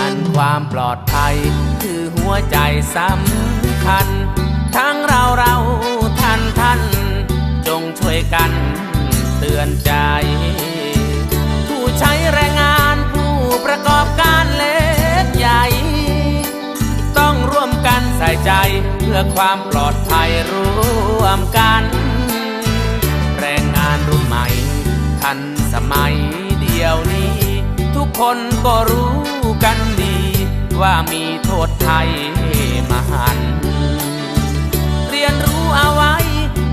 อันความปลอดภัย คือหัวใจสำคัญ ทั้งเราเรา ตือนใจ ผู้ใช้แรงงานผู้ประกอบการเล็กใหญ่ ต้องร่วมกันใส่ใจเพื่อความปลอดภัยร่วมกัน แรงงานรุ่นใหม่ทันสมัยเดียวนี้ ทุกคนก็รู้กันดี ว่ามีโทษไทยมหันต์เรียนรู้เอาไว้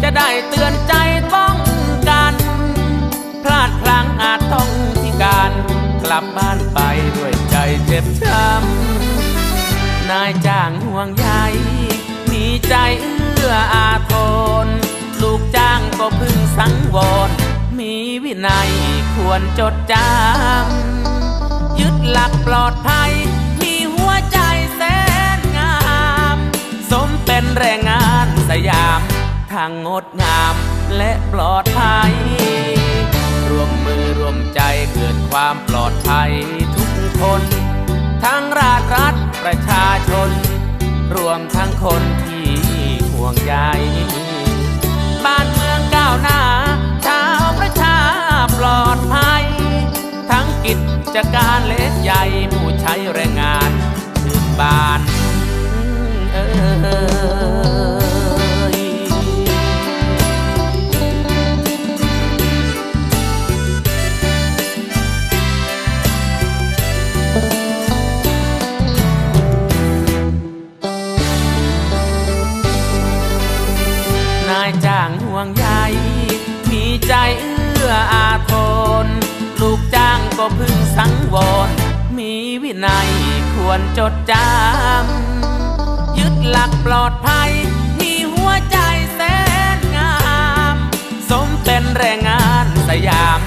จะได้เตือนใจ ลับบ้านไปด้วยใจเจ็บช้ำนายจ้างห่วงใยมีใจเอื้ออาทรลูกจ้างก็พึงสังวร มีวินัยควรจดจำยึดหลักปลอดภัย มีหัวใจแสนงาม สมเป็นแรงงานสยามทางงดงามและปลอดภัย รวมมือรวมใจเกิดความปลอด ทุกคน ทั้งราชรัฐประชาชน รวมทั้งคนที่ห่วงใยบ้านเมืองก้าวหน้าชาวประชาปลอดภัย ทั้งกิจการเล็กใหญ่ผู้ใช้แรงงานถึงบ้านเอ่ย จ้างห่วงใยมีใจเอื้ออาทรลูกจ้างก็พึงสังวร มีวินัยควรจดจำ ยึดหลักปลอดภัย มีหัวใจแสนงาม สมเป็นแรงงานสยาม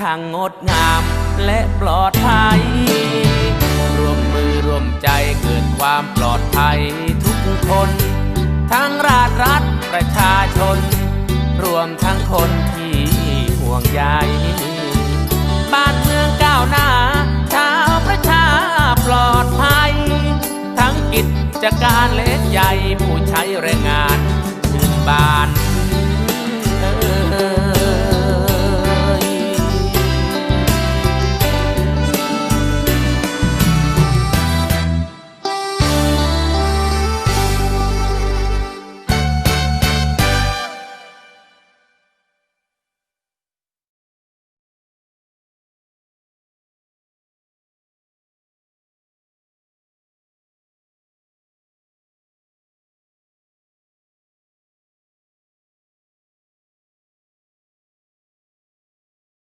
ทางงดงามและปลอดภัย รวมมือรวมใจเกิดความปลอดภัยทุกคน ทั้งราชรัฐ ประชาชน รวมทั้งคนที่ห่วงใยบ้านเมืองก้าวหน้า ชาวประชาปลอดภัย ทั้งกิจการเล็กใหญ่ผู้ใช้แรงงานถึงบ้าน